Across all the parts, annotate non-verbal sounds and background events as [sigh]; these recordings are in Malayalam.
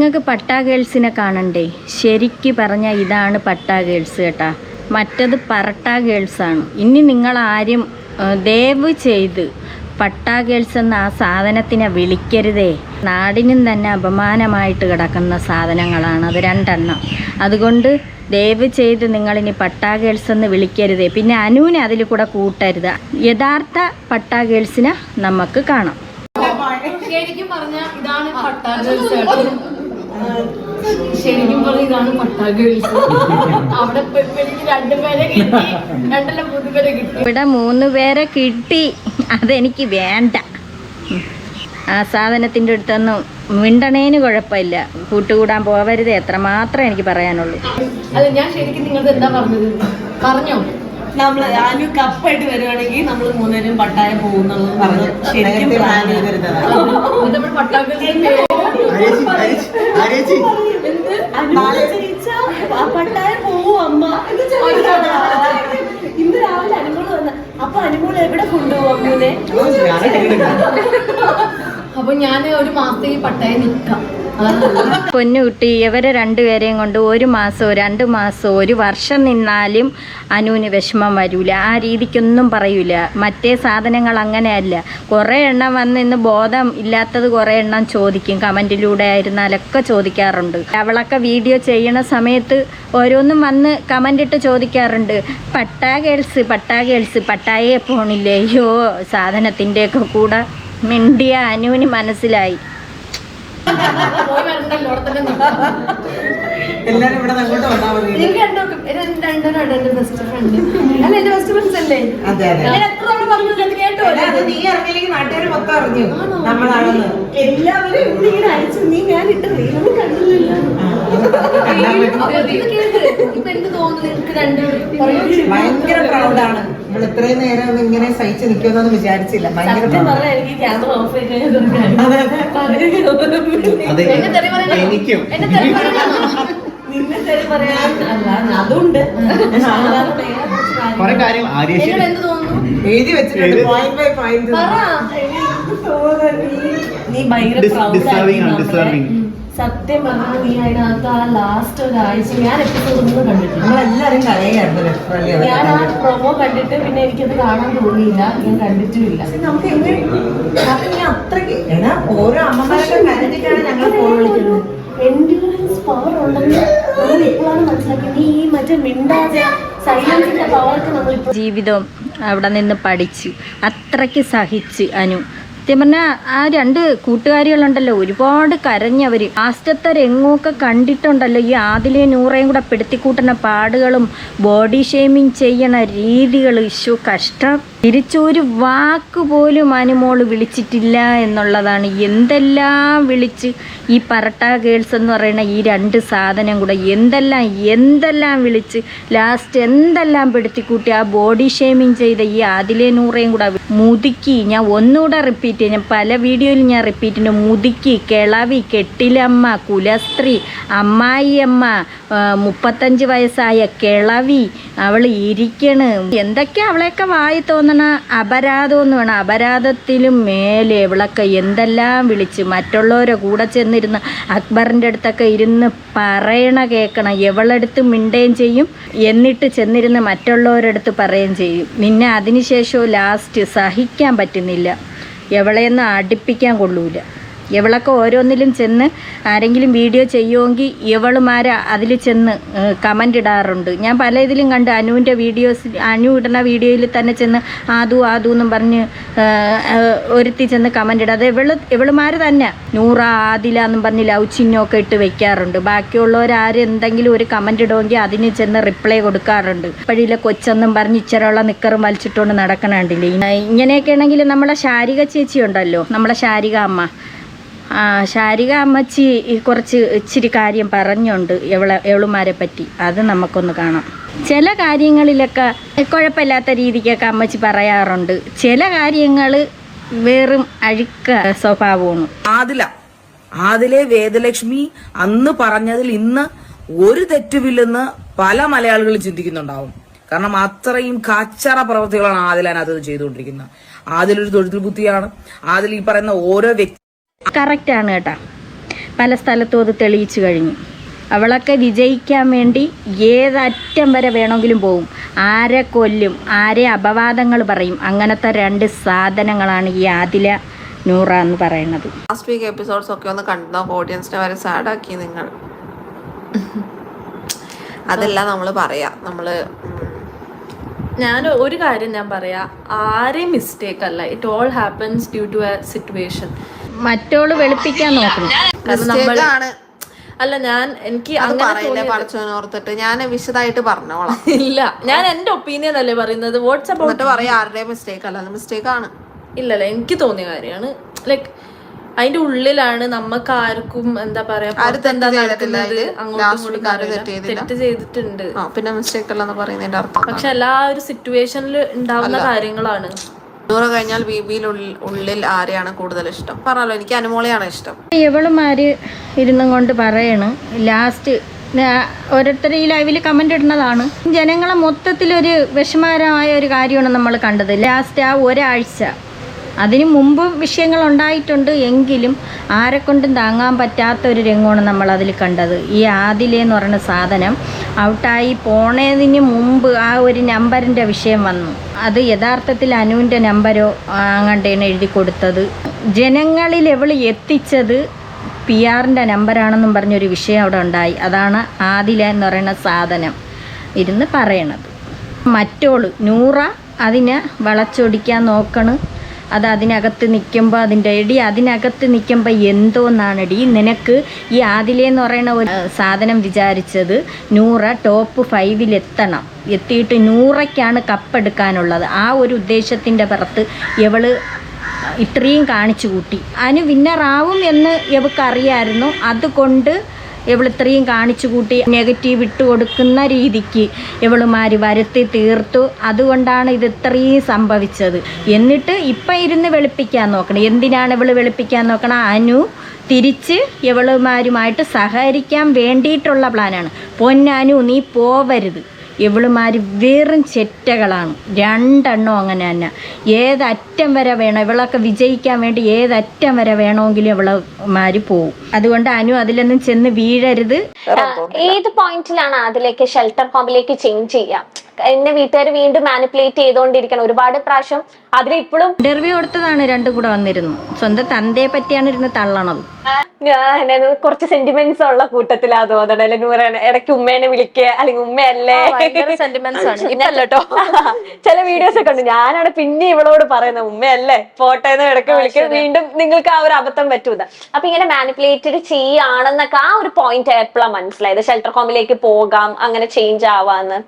നിങ്ങൾക്ക് പട്ടാ ഗേൾസിനെ കാണണ്ടേ? ശരിക്ക് പറഞ്ഞാൽ ഇതാണ് പട്ടാ ഗേൾസ് കേട്ടാ. മറ്റത് പറട്ടാ ഗേൾസാണ്. ഇനി നിങ്ങൾ ആരും ദയവ് ചെയ്ത് പട്ടാ ഗേൾസ് എന്ന ആ സാധനത്തിനെ വിളിക്കരുതേ. നാടിനും തന്നെ അപമാനമായിട്ട് കിടക്കുന്ന സാധനങ്ങളാണ് അത് രണ്ടെണ്ണം. അതുകൊണ്ട് ദയവ് ചെയ്ത് നിങ്ങളിനി പട്ടാ ഗേൾസ് എന്ന് വിളിക്കരുതേ. പിന്നെ അനുവിനെ അതിൽ കൂടെ കൂട്ടരുത്. യഥാർത്ഥ പട്ടാ ഗേൾസിനെ നമുക്ക് കാണാം. ശരിക്കും പറഞ്ഞ ഇതാണ് പട്ടാ ഗേൾസ് ശരിക്കും പറഞ്ഞ ഇതാണ് പട്ടാ ഗേൾസ് അവിടെ രണ്ടുപേരെ കിട്ടി രണ്ടല്ല മൂന്ന് പേരെ കിട്ടി. ഇവിടെ മൂന്ന് പേരെ കിട്ടി. അതെനിക്ക് വേണ്ട. ആ സാധനത്തിന്റെ അടുത്തൊന്നും മിണ്ടണേന് കുഴപ്പമില്ല. കൂട്ടുകൂടാൻ പോവരുത് എത്രമാത്രം എനിക്ക് പറയാനുള്ളൂ. അല്ല ഞാൻ ശരിക്കും നിങ്ങൾക്ക് എന്താ പറഞ്ഞത്? പറഞ്ഞോ. നമ്മൾ ആനു കപ്പായിട്ട് വരുവാണെങ്കിൽ നമ്മൾ മൂന്നുപേരും പട്ടായം പോകുന്നുള്ളത് പറഞ്ഞു. ശരിക്കും പ്ലാൻ ചെയ്തിരുന്നതാണ് പട്ടായം പോവും അമ്മ. എന്ന് ചോദിച്ചതാ. ഇന്ന് രാവിലെ അനുമോൾ വന്ന അപ്പൊ അനുമോൾ എവിടെ കൊണ്ടുപോകും അമ്മൂനെ? അപ്പൊ ഞാൻ ഒരു മാസത്തേക്ക് പട്ടായ നല്ലത്. പൊന്നുകുട്ടി ഇവരെ രണ്ടുപേരെയും കൊണ്ട് ഒരു മാസമോ രണ്ട് മാസമോ ഒരു വർഷം നിന്നാലും അനുവിന് വിഷമം വരൂല. ആ രീതിക്കൊന്നും പറയൂല. മറ്റേ സാധനങ്ങൾ അങ്ങനെയല്ല. കുറേ എണ്ണം വന്ന് ഇന്ന് ബോധം ഇല്ലാത്തത് കുറേ എണ്ണം ചോദിക്കും. കമന്റിലൂടെ ആയിരുന്നാലൊക്കെ ചോദിക്കാറുണ്ട്. അവളൊക്കെ വീഡിയോ ചെയ്യണ സമയത്ത് ഓരോന്നും വന്ന് കമന്റ് ഇട്ട് ചോദിക്കാറുണ്ട്. പട്ടാ ഗേൾസ് പട്ടാ ഗേൾസ് പട്ടായേ പോണില്ലേ? അയ്യോ സാധനത്തിന്റെയൊക്കെ കൂടെ മിണ്ടിയ അനുവിന് മനസ്സിലായി പോയി വരണ്ടല്ലോ അവിടെ തന്നെ നിക്കാം. എല്ലാരും ഇവിടെ അങ്ങോട്ട് വന്നാൽ മതി. എനിക്ക് രണ്ടുപേർക്കും രണ്ട് രണ്ടുപേരും എന്റെ ബെസ്റ്റ് ഫ്രണ്ട് അല്ല എന്റെ ബെസ്റ്റ് ഫ്രണ്ട്സ് അല്ലേ? അതെ അതെ. നീ ഇറങ്ങിയില്ലെങ്കിൽ നാട്ടുകാർ മൊത്തം അറിഞ്ഞു. നമ്മളാണെന്ന്. എല്ലാവരും ഇങ്ങനെ അയച്ചു. നീ ഞാൻ ഇട്ട് റീലൊന്നും കണ്ടില്ലല്ലോ. ഭയങ്കര പ്രൗഡാണ് നമ്മൾ ഇത്രയും നേരം ഇങ്ങനെ സഹിച്ചു നിൽക്കുമെന്നൊന്നും വിചാരിച്ചില്ല. ഭയങ്കര എനിക്ക്? നിന്നെ തെറി പറയാൻ അല്ല അതുണ്ട്. സാധാരണ കുറെ കാര്യങ്ങൾ കാര്യം എഴുതി വെച്ചിട്ടുണ്ട്. പോയിന്റ് ബൈ പോയിന്റ് നീ ഭയങ്കര സത്യം പറഞ്ഞാൽ നീ അതിനകത്ത് ആ ലാസ്റ്റ് ഒരാഴ്ച ഞാൻ എപ്പിസോഡ് ഒന്നും കണ്ടിട്ടില്ല. നമ്മളെല്ലാരും ഞാൻ ആ പ്രൊമോ കണ്ടിട്ട് പിന്നെ എനിക്കത് കാണാൻ തോന്നിയില്ല. ഞാൻ കണ്ടിട്ടുമില്ല. നമുക്ക് എങ്ങനെ ഞാൻ അത്രയ്ക്ക് എടാ ഓരോ അമ്മമാരൊക്കെ കരുതിട്ടാണ് ഞങ്ങൾ ഫോൺ വിളിക്കുന്നത്. എൻഡ്യൂറൻസ് പവർ ഉണ്ടെന്ന് നമ്മൾ ഇപ്പോഴാണ് മനസ്സിലാക്കിയത്. നീ ഈ മറ്റേ മിണ്ടാതെ സൈലൻസിന്റെ പവർക്ക് നമ്മൾ ജീവിതം അവിടെ നിന്ന് പഠിച്ച്. അത്രയ്ക്ക് സഹിച്ച് അനു. സത്യം പറഞ്ഞാൽ ആ രണ്ട് കൂട്ടുകാരികളുണ്ടല്ലോ ഒരുപാട് കരഞ്ഞവർ ലാസ്റ്റത്തെ രംഗമൊക്കെ കണ്ടിട്ടുണ്ടല്ലോ ഈ ആദിലെ നൂറേയും കൂടെ പെടുത്തിക്കൂട്ടുന്ന പാടുകളും ബോഡി ഷേമിങ് ചെയ്യണ രീതികൾ ഇഷ്യൂ കഷ്ടം. തിരിച്ചൊരു വാക്ക് പോലും അനുമോൾ വിളിച്ചിട്ടില്ല എന്നുള്ളതാണ്. എന്തെല്ലാം വിളിച്ച് ഈ പറട്ട ഗേൾസ് എന്ന് പറയുന്ന ഈ രണ്ട് സാധനം കൂടെ എന്തെല്ലാം എന്തെല്ലാം വിളിച്ച് ലാസ്റ്റ് എന്തെല്ലാം പെടുത്തിക്കൂട്ടി ആ ബോഡി ഷേമിങ് ചെയ്ത ഈ ആദിലെ നൂറേയും കൂടെ മുതുക്കി. ഞാൻ ഒന്നുകൂടെ റിപ്പീറ്റ് ചെയ്യാം. പല വീഡിയോയിൽ ഞാൻ റിപ്പീറ്റ് ചെയ്യുന്നു. മുതുക്കി കിളവി കെട്ടിലമ്മ കുലസ്ത്രീ അമ്മായിയമ്മ മുപ്പത്തഞ്ച് വയസ്സായ കിളവി. അവൾ ഇരിക്കണ്. എന്തൊക്കെ അവളെയൊക്കെ വായി തോന്നണ അപരാധം എന്ന് വേണം. അപരാധത്തിലും മേലെ ഇവളൊക്കെ എന്തെല്ലാം വിളിച്ച് മറ്റുള്ളവരെ കൂടെ ചെന്നിരുന്ന് അക്ബറിന്റെ അടുത്തൊക്കെ ഇരുന്ന് പറയണ കേൾക്കണം എവളടുത്ത് മിണ്ടുകയും ചെയ്യും. എന്നിട്ട് ചെന്നിരുന്ന് മറ്റുള്ളവരടുത്ത് പറയുകയും ചെയ്യും. നിന്നെ അതിനുശേഷവും ലാസ്റ്റ് സഹിക്കാൻ പറ്റുന്നില്ല. എവളെയൊന്നും അടുപ്പിക്കാൻ കൊള്ളൂല. ഇവളൊക്കെ ഓരോന്നിലും ചെന്ന് ആരെങ്കിലും വീഡിയോ ചെയ്യുമെങ്കിൽ ഇവളുമാർ അതിൽ ചെന്ന് കമന്റ് ഇടാറുണ്ട്. ഞാൻ പല ഇതിലും കണ്ട് അനുവിന്റെ വീഡിയോസ് അനു ഇടുന്ന വീഡിയോയിൽ തന്നെ ചെന്ന് ആദു ആദു എന്നും പറഞ്ഞ് ഒരുത്തി ചെന്ന് കമന്റ് ഇടാതെ ഇവൾ ഇവളുമാർ തന്നെ. നൂറ ആദില എന്നും പറഞ്ഞ് ലവ് ചിഹ്നമൊക്കെ ഇട്ട് വെക്കാറുണ്ട്. ബാക്കിയുള്ളവരാരും എന്തെങ്കിലും ഒരു കമന്റ് ഇടുമെങ്കിൽ അതിന് ചെന്ന് റിപ്ലൈ കൊടുക്കാറുണ്ട്. ഇപ്പോഴില്ല കൊച്ചെന്നും പറഞ്ഞ് ഇച്ചിരമുള്ള നിക്കറും വലിച്ചിട്ടുകൊണ്ട് നടക്കണുണ്ടില്ലേ ഇങ്ങനെയൊക്കെ ആണെങ്കിൽ നമ്മളെ ശാരിക ചേച്ചി ഉണ്ടല്ലോ? നമ്മളെ ശാരിക അമ്മ. ശാരിക അമ്മച്ചി കുറച്ച് ഇച്ചിരി കാര്യം പറഞ്ഞുണ്ട് എവളെ എവളുമാരെ പറ്റി. അത് നമുക്കൊന്ന് കാണാം. ചില കാര്യങ്ങളിലൊക്കെ കുഴപ്പമില്ലാത്ത രീതിക്കൊക്കെ അമ്മച്ചി പറയാറുണ്ട്. ചില കാര്യങ്ങൾ വെറും അഴുക്ക സ്വഭാവമാണ്. ആദില ആദിലെ വേദലക്ഷ്മി അന്ന് പറഞ്ഞതിൽ ഇന്ന് ഒരു തെറ്റുമില്ലെന്ന് പല മലയാളികളും ചിന്തിക്കുന്നുണ്ടാവും. കാരണം അത്രയും കച്ചറ പ്രവൃത്തികളാണ് ആദിലാനകത്ത് ചെയ്തുകൊണ്ടിരിക്കുന്നത്. ആദിലൊരു തൊഴിൽ ബുദ്ധിയാണ് ആദിൽ ഈ പറയുന്ന ഓരോ വ്യക്തി കറക്റ്റാണ് കേട്ടോ. പല സ്ഥലത്തും അത് തെളിയിച്ചു കഴിഞ്ഞു. അവളൊക്കെ വിജയിക്കാൻ വേണ്ടി ഏതറ്റം വരെ വേണമെങ്കിലും പോവും. ആരെ കൊല്ലും ആരെ അപവാദങ്ങൾ പറയും അങ്ങനത്തെ രണ്ട് സാധനങ്ങളാണ് ഈ ആദില നൂറ എന്ന് പറയുന്നത്. ലാസ്റ്റ് വീക്ക് എപ്പിസോഡ്സ് ഒക്കെ ഒന്ന് കണ്ടോ? ഓഡിയൻസിനെ വരെ സാഡാക്കി ആക്കി നിങ്ങൾ. അതെല്ലാം നമ്മൾ പറയാ. നമ്മൾ ഞാൻ ഒരു കാര്യം ഞാൻ പറയാ. ആരെയും മിസ്റ്റേക്ക് അല്ല. It all happens due to a situation മറ്റോൾ വെളുപ്പിക്കാൻ നോക്കണം. കാരണം നമ്മൾ അല്ല ഞാൻ എനിക്ക് അങ്ങനെ ഓർത്തിട്ട്. ഞാൻ വിശദമായിട്ട് പറഞ്ഞോളാം. ഇല്ല ഞാൻ എന്റെ ഒപ്പീനിയൻ അല്ലേ പറയുന്നത് വാട്സ്ആപ്പ് പറയാം ആരുടെ മിസ്റ്റേക്ക് അല്ല. മിസ്റ്റേക്ക് ആണ്. ഇല്ലല്ല എനിക്ക് തോന്നിയ കാര്യമാണ്. ലൈക്ക് അതിന്റെ ഉള്ളിലാണ് നമുക്ക് ആർക്കും എന്താ പറയാ എന്താ നടക്കുന്നത്. അങ്ങോട്ടും. തെറ്റ് ചെയ്തിട്ടുണ്ട്. ആ പിന്നെ മിസ്റ്റേക്ക് അല്ലെന്ന് പറയുന്നതിന്റെ അർത്ഥം പക്ഷെ എല്ലാ ഒരു സിറ്റുവേഷനിൽ ഉണ്ടാവുന്ന കാര്യങ്ങളാണ്. നൂറ് കഴിഞ്ഞാൽ ബി ബിയിൽ ഉള്ളിൽ ആരെയാണ് കൂടുതൽ ഇഷ്ടം? പറഞ്ഞല്ലോ എനിക്ക് അനുമോളെയാണ് ഇഷ്ടം. ഇവളുമാര് ഇരുന്നും കൊണ്ട് പറയണ് ലാസ്റ്റ് ഓരോരുത്തർ ഈ ലൈവിൽ കമന്റ് ഇടുന്നതാണ്. ജനങ്ങളെ മൊത്തത്തിലൊരു വിഷമകരമായ ഒരു കാര്യമാണ് നമ്മൾ കണ്ടത്. ലാസ്റ്റ് ആ ഒരാഴ്ച അതിനു മുമ്പ് വിഷയങ്ങൾ ഉണ്ടായിട്ടുണ്ട് എങ്കിലും ആരെക്കൊണ്ടും താങ്ങാൻ പറ്റാത്ത ഒരു രംഗമാണ് നമ്മൾ അതിൽ കണ്ടത്. ഈ ആദിലെ എന്ന് പറയുന്ന സാധനം ഔട്ടായി പോണതിന് മുമ്പ് ആ ഒരു നമ്പറിന്റെ വിഷയം വന്നു. അത് യഥാർത്ഥത്തിൽ അനുവിന്റെ നമ്പരോ അങ്ങണ്ടേനെ എഴുതി കൊടുത്തത്. ജനങ്ങളിൽ എവൾ എത്തിച്ചത് പി ആറിന്റെ നമ്പറാണെന്നും പറഞ്ഞൊരു വിഷയം അവിടെ ഉണ്ടായി. അതാണ് ആദില എന്ന് പറയുന്ന സാധനം ഇരുന്ന് പറയണത്. മറ്റോൾ നൂറ അതിനെ വളച്ചൊടിക്കാൻ നോക്കണ്. അത് അതിനകത്ത് നിൽക്കുമ്പോൾ അതിന്റെ എടി അതിനകത്ത് നിൽക്കുമ്പോൾ എന്തോന്നാണെടി? നിനക്ക് ഈ ആദിലെ എന്ന് പറയുന്ന ഒരു സാധനം വിചാരിച്ചത് നൂറ ടോപ്പ് ഫൈവിലെത്തണം എത്തിയിട്ട് നൂറയ്ക്കാണ് കപ്പെടുക്കാനുള്ളത് ആ ഒരു ഉദ്ദേശത്തിന്റെ പുറത്ത് ഇവൾ ഇത്രയും കാണിച്ചു കൂട്ടി. അതിന് വിന്നറാവും എന്ന് ഇവൾക്ക് അറിയായിരുന്നു. അതുകൊണ്ട് ഇവൾ ഇത്രയും കാണിച്ചു കൂട്ടി നെഗറ്റീവ് ഇട്ട് കൊടുക്കുന്ന രീതിക്ക് ഇവളുമാർ വരുത്തി തീർത്തു. അതുകൊണ്ടാണ് ഇത് ഇത്രയും സംഭവിച്ചത്. എന്നിട്ട് ഇപ്പം ഇരുന്ന് വെളുപ്പിക്കാൻ നോക്കണം. എന്തിനാണ് ഇവൾ വെളുപ്പിക്കാൻ നോക്കണം? അനു തിരിച്ച് ഇവളുമാരുമായിട്ട് സഹകരിക്കാൻ വേണ്ടിയിട്ടുള്ള പ്ലാനാണ് പൊന്നനു നീ പോവരുത്. ഇവളുമാർ വെറും ചെറ്റകളാണ്. രണ്ടെണ്ണം അങ്ങനെ തന്നെ. ഏതറ്റം വരെ വേണം? ഇവളൊക്കെ വിജയിക്കാൻ വേണ്ടി ഏതറ്റം വരെ വേണമെങ്കിലും ഇവളുമാർ പോവും. അതുകൊണ്ട് അനു അതിലൊന്നും ചെന്ന് വീഴരുത്. ഏത് പോയിന്റിലാണ് അതിലേക്ക് ഷെൽട്ടർ ഹോമിലേക്ക് ചേഞ്ച് ചെയ്യാം എന്നെ വീട്ടുകാർ വീണ്ടും മാനിപ്പുലേറ്റ് ചെയ്തുകൊണ്ടിരിക്കണം. ഒരുപാട് പ്രാവശ്യം അതിൽ ഇപ്പോഴും ഇന്റർവ്യൂ കൊടുത്തതാണ് രണ്ടും കൂടെ വന്നിരുന്നു. സ്വന്തം തന്തയെ പറ്റിയാണ് ഇരുന്ന് തള്ളണത്. ഞാൻ കുറച്ച് സെന്റിമെന്റ്സ് ഉള്ള കൂട്ടത്തിലാ തോന്നണം അല്ലെ നൂറാണ് ഇടയ്ക്ക് ഉമ്മേനെ വിളിക്കുക അല്ലെങ്കിൽ ഉമ്മയല്ലേ? സെന്റിമെന്റ്സ് ആണ്. [laughs] ചില വീഡിയോസ് [laughs] ഒക്കെ ഉണ്ട്. ഞാനാണ് പിന്നെ ഇവളോട് പറയുന്നത് ഉമ്മയല്ലേ? പോട്ടെ എന്ന് ഇടയ്ക്ക് വിളിക്കുക വീണ്ടും നിങ്ങൾക്ക് ആ ഒരു അബദ്ധം പറ്റൂല. അപ്പൊ ഇങ്ങനെ മാനിപ്പുലേറ്റഡ് ചെയ്യാണെന്നൊക്കെ ആ ഒരു പോയിന്റ് എപ്പോഴാണ് മനസ്സിലായത്? ഷെൽട്ടർ കോമിലേക്ക് പോകാം അങ്ങനെ ചേഞ്ച് ആവാന്ന്.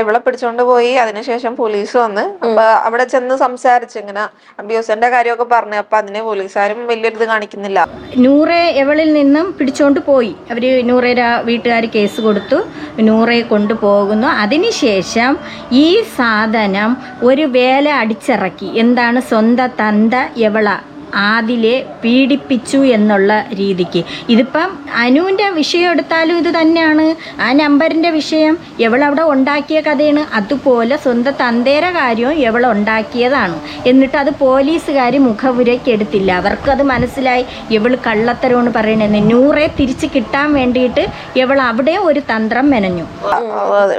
ഇവളെ പിടിച്ചോണ്ട് പോയി. അതിനുശേഷം പോലീസ് വന്ന് അപ്പൊ അവിടെ ചെന്ന് സംസാരിച്ചു ഇങ്ങനെ അബ്യൂസിന്റെ കാര്യമൊക്കെ പറഞ്ഞു. അപ്പൊ അതിനെ പോലീസുകാരും വലിയൊരു ഇത് കാണിക്കുന്നില്ല. നൂറെ എവളിൽ നിന്നും പിടിച്ചോണ്ട് പോയി. അവർ നൂറയുടെ വീട്ടുകാർ കേസ് കൊടുത്തു. നൂറെ കൊണ്ടുപോകുന്നു അതിനുശേഷം ഈ സാധനം ഒരു വേല അടിച്ചിറക്കി. എന്താണ് സ്വന്തം തന്ത എവള? ആദിലെ പീഡിപ്പിച്ചു എന്നുള്ള രീതിക്ക്. ഇതിപ്പം അനുവിന്റെ വിഷയം എടുത്താലും ഇത് തന്നെയാണ്. ആ നമ്പറിന്റെ വിഷയം എവളവിടെ ഉണ്ടാക്കിയ കഥയാണ്. അതുപോലെ സ്വന്തം തന്തേര കാര്യവും എവളുണ്ടാക്കിയതാണ് എന്നിട്ട് അത് പോലീസുകാർ മുഖപുരയ്ക്ക് എടുത്തില്ല. അവർക്കത് മനസ്സിലായി. ഇവൾ കള്ളത്തരമാണ് പറയണെന്ന് നൂറെ തിരിച്ച് കിട്ടാൻ വേണ്ടിയിട്ട് ഇവൾ അവിടെ ഒരു തന്ത്രം മെനഞ്ഞു.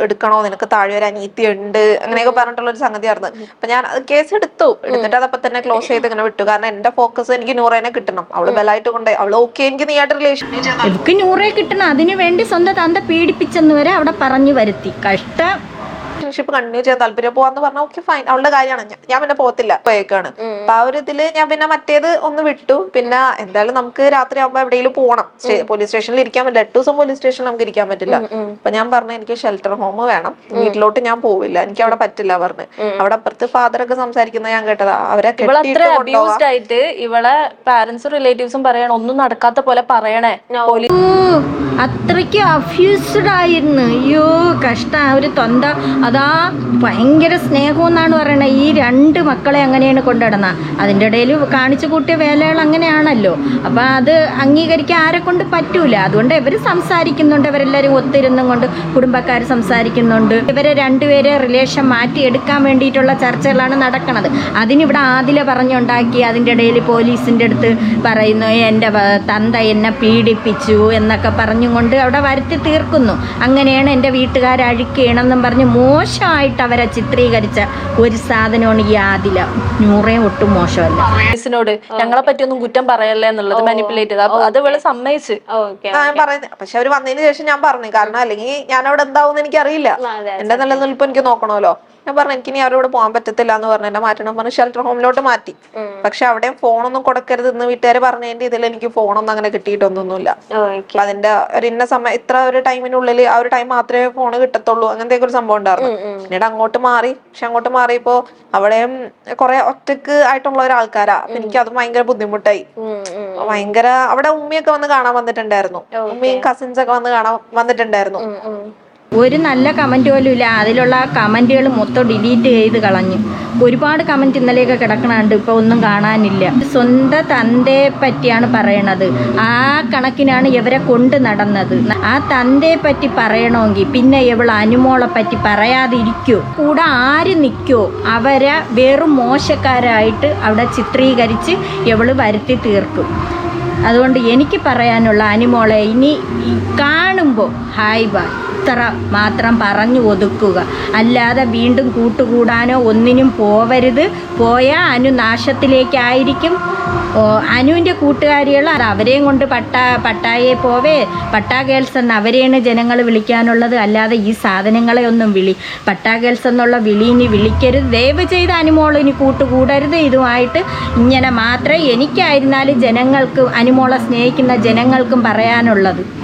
എടുക്കണോ? നിനക്ക് താഴെ ഒരു അനീതി ഉണ്ട് അങ്ങനെയൊക്കെ പറഞ്ഞിട്ടുള്ള ഒരു സംഗതിയായിരുന്നു. അപ്പൊ ഞാൻ കേസ് എടുത്തു എടുത്തിട്ട് അതപ്പോ തന്നെ ക്ലോസ് ചെയ്ത് ഇങ്ങനെ വിട്ടു. കാരണം എന്റെ ഫോക്കസ് എനിക്ക് നൂറേനെ കിട്ടണം. അവൾ ബലായിട്ട് കൊണ്ട് അവൾ ഓക്കെ എനിക്ക് നീയായിട്ട് റിലേഷൻ എനിക്ക് നൂറേ കിട്ടണം. അതിനു വേണ്ടി സ്വന്തം തന്ത പീഡിപ്പിച്ചെന്ന് വരെ അവിടെ പറഞ്ഞു വരുത്തി. കഷ്ടം. റിലേഷൻഷിപ്പ് കണ്ടിന്യൂ ചെയ്യാൻ താല്പര്യം പോവാന്ന് പറഞ്ഞാൽ ഓക്കെ ഫൈൻ അവളുടെ കാര്യമാണ്. ഞാൻ- പിന്നെ പോകത്തില്ല പോയേക്കാണ് അപ്പൊ ആ ഒരു ഇതിൽ ഞാൻ പിന്നെ മറ്റേത് ഒന്ന് വിട്ടു. പിന്നെ എന്തായാലും നമുക്ക് രാത്രി ആകുമ്പോ എവിടെയെങ്കിലും പോകണം പോലീസ് സ്റ്റേഷനിൽ ഇരിക്കാൻ പറ്റില്ല. എട്ട് ദിവസം പോലീസ് സ്റ്റേഷനിൽ നമുക്ക് ഇരിക്കാൻ പറ്റില്ല. അപ്പൊ ഞാൻ പറഞ്ഞു എനിക്ക് ഷെൽട്ടർ ഹോം വേണം. വീട്ടിലോട്ട് ഞാൻ പോവില്ല. എനിക്ക് അവിടെ പറ്റില്ല പറഞ്ഞു. അവിടെ അപ്പുറത്ത് ഫാദർ ഒക്കെ സംസാരിക്കുന്ന ഞാൻ കേട്ടതാ. അവരെ അബ്യൂസ്ഡ് ആയിട്ട് ഇവളെ പാരന്റ്സും റിലേറ്റീവ്സും പറയണം ഒന്നും നടക്കാത്ത പോലെ പറയണേ അത്രയ്ക്ക് അഫ്യൂസ്ഡ് ആയിരുന്നു. അയ്യോ കഷ്ടം ഒരു തൊന്ത. അതാ ഭയങ്കര സ്നേഹം എന്നാണ് പറയണത് ഈ രണ്ട് മക്കളെ അങ്ങനെയാണ് കൊണ്ടുനടന്നത് അതിന്റെ ഇടയിൽ കാണിച്ചു കൂട്ടിയ വേലകൾ അങ്ങനെയാണല്ലോ. അപ്പോൾ അത് അംഗീകരിക്കാൻ ആരെ കൊണ്ട് പറ്റൂല. അതുകൊണ്ട് ഇവർ സംസാരിക്കുന്നുണ്ട്. ഇവരെല്ലാവരും ഒത്തിരുന്നും കൊണ്ട് കുടുംബക്കാർ സംസാരിക്കുന്നുണ്ട്. ഇവരെ രണ്ടുപേരെ റിലേഷൻ മാറ്റി എടുക്കാൻ വേണ്ടിയിട്ടുള്ള ചർച്ചകളാണ് നടക്കുന്നത് അതിനിവിടെ ആദില പറഞ്ഞുണ്ടാക്കി. അതിന്റെ ഇടയിൽ പോലീസിന്റെ അടുത്ത് പറയുന്നു എന്റെ തന്ത എന്നെ പീഡിപ്പിച്ചു എന്നൊക്കെ പറഞ്ഞുകൊണ്ട് അവിടെ വരുത്തി തീർക്കുന്നു. അങ്ങനെയാണ് എന്റെ വീട്ടുകാർ അഴിക്കുകയാണെന്നും പറഞ്ഞ് മോശമായിട്ട് അവരെ ചിത്രീകരിച്ച ഒരു സാധനമാണ് ഈ ആദില. നൂറേ ഒട്ടും മോശമല്ല. മിസ്സിനോട് ഞങ്ങളെ പറ്റിയൊന്നും കുറ്റം പറയല്ലേ എന്നുള്ളത് മാനിപ്പുലേറ്റ് ചെയ്ത് അത് ഇവൾ സമ്മതിച്ച്. ഓക്കെ ഞാൻ പറയുന്നത് പക്ഷെ അവർ വന്നതിന് ശേഷം ഞാൻ പറഞ്ഞു. കാരണം അല്ലെങ്കിൽ ഞാൻ അവിടെ എന്താവും എനിക്ക് അറിയില്ല എന്റെ നല്ല നിൽപ്പ് എനിക്ക് നോക്കണമല്ലോ. ഞാൻ പറഞ്ഞു എനിക്ക് ഇനി അവരോട് പോകാൻ പറ്റത്തില്ല എന്ന് പറഞ്ഞു. എന്നെ മാറ്റണം. പറഞ്ഞു ഷെൽട്ടർ ഹോമിലോട്ട് മാറ്റി. പക്ഷെ അവിടെ ഫോണൊന്നും കൊടുക്കരുത് എന്ന് വീട്ടുകാർ പറഞ്ഞതിന്റെ ഇതിൽ എനിക്ക് ഫോണൊന്നും അങ്ങനെ കിട്ടിയിട്ടൊന്നുമില്ല. അപ്പൊ അതിന്റെ ഒരു ഇന്ന സമയം ഇത്ര ഒരു ടൈമിനുള്ളിൽ ആ ഒരു ടൈം മാത്രമേ ഫോൺ കിട്ടത്തുള്ളൂ. അങ്ങനത്തെ ഒരു സംഭവം ഉണ്ടായിരുന്നു. പിന്നീട് അങ്ങോട്ട് മാറി പക്ഷെ അങ്ങോട്ട് മാറിയപ്പോ അവിടെയും കുറെ ഒറ്റയ്ക്ക് ആയിട്ടുള്ള ഒരാൾക്കാരാ. അപ്പൊ എനിക്ക് അത് ഭയങ്കര ബുദ്ധിമുട്ടായി. ഭയങ്കര അവിടെ ഉമ്മയൊക്കെ വന്ന് കാണാൻ വന്നിട്ടുണ്ടായിരുന്നു. ഉമ്മയും കസിൻസ് ഒക്കെ വന്ന് കാണാൻ വന്നിട്ടുണ്ടായിരുന്നു. ഒരു നല്ല കമന്റ് പോലും ഇല്ല. അതിലുള്ള കമന്റുകൾ മൊത്തം ഡിലീറ്റ് ചെയ്ത് കളഞ്ഞു. ഒരുപാട് കമന്റ് ഇന്നലെയൊക്കെ കിടക്കണുണ്ട്. ഇപ്പോൾ ഒന്നും കാണാനില്ല. സ്വന്തം തന്തയെ പറ്റിയാണ് പറയണത്. ആ കണക്കിനാണ് ഇവരെ കൊണ്ട് നടന്നത്. ആ തന്തയെ പറ്റി പറയണമെങ്കിൽ പിന്നെ ഇവൾ അനുമോളെ പറ്റി പറയാതിരിക്കോ? കൂടെ ആര് നിൽക്കോ അവരെ വെറും മോശക്കാരായിട്ട് അവിടെ ചിത്രീകരിച്ച് ഇവൾ വരുത്തി തീർക്കും. അതുകൊണ്ട് എനിക്ക് പറയാനുള്ള അനുമോളെ ഇനി കാണുമ്പോൾ ഹായ് ബായ് ഇത്ര മാത്രം പറഞ്ഞു ഒതുക്കുക. അല്ലാതെ വീണ്ടും കൂട്ടുകൂടാനോ ഒന്നിനും പോവരുത്. പോയാൽ അനു നാശത്തിലേക്കായിരിക്കും. അനുവിന്റെ കൂട്ടുകാരികൾ അത് അവരെയും കൊണ്ട് പട്ട പട്ടായെ പോവേ. പട്ടാ ഗേൾസ് എന്ന് അവരെയാണ് ജനങ്ങൾ വിളിക്കാനുള്ളത്. അല്ലാതെ ഈ സാധനങ്ങളെ ഒന്നും വിളി പട്ടാ ഗേൾസ് എന്നുള്ള വിളി ഇനി വിളിക്കരുത്. ദയവ് ചെയ്ത് അനുമോൾ ഇനി കൂട്ടുകൂടരുത്. ഇതുമായിട്ട് ഇങ്ങനെ മാത്രമേ എനിക്കായിരുന്നാലും ജനങ്ങൾക്ക് അനുമോളെ സ്നേഹിക്കുന്ന ജനങ്ങൾക്കും പറയാനുള്ളത്.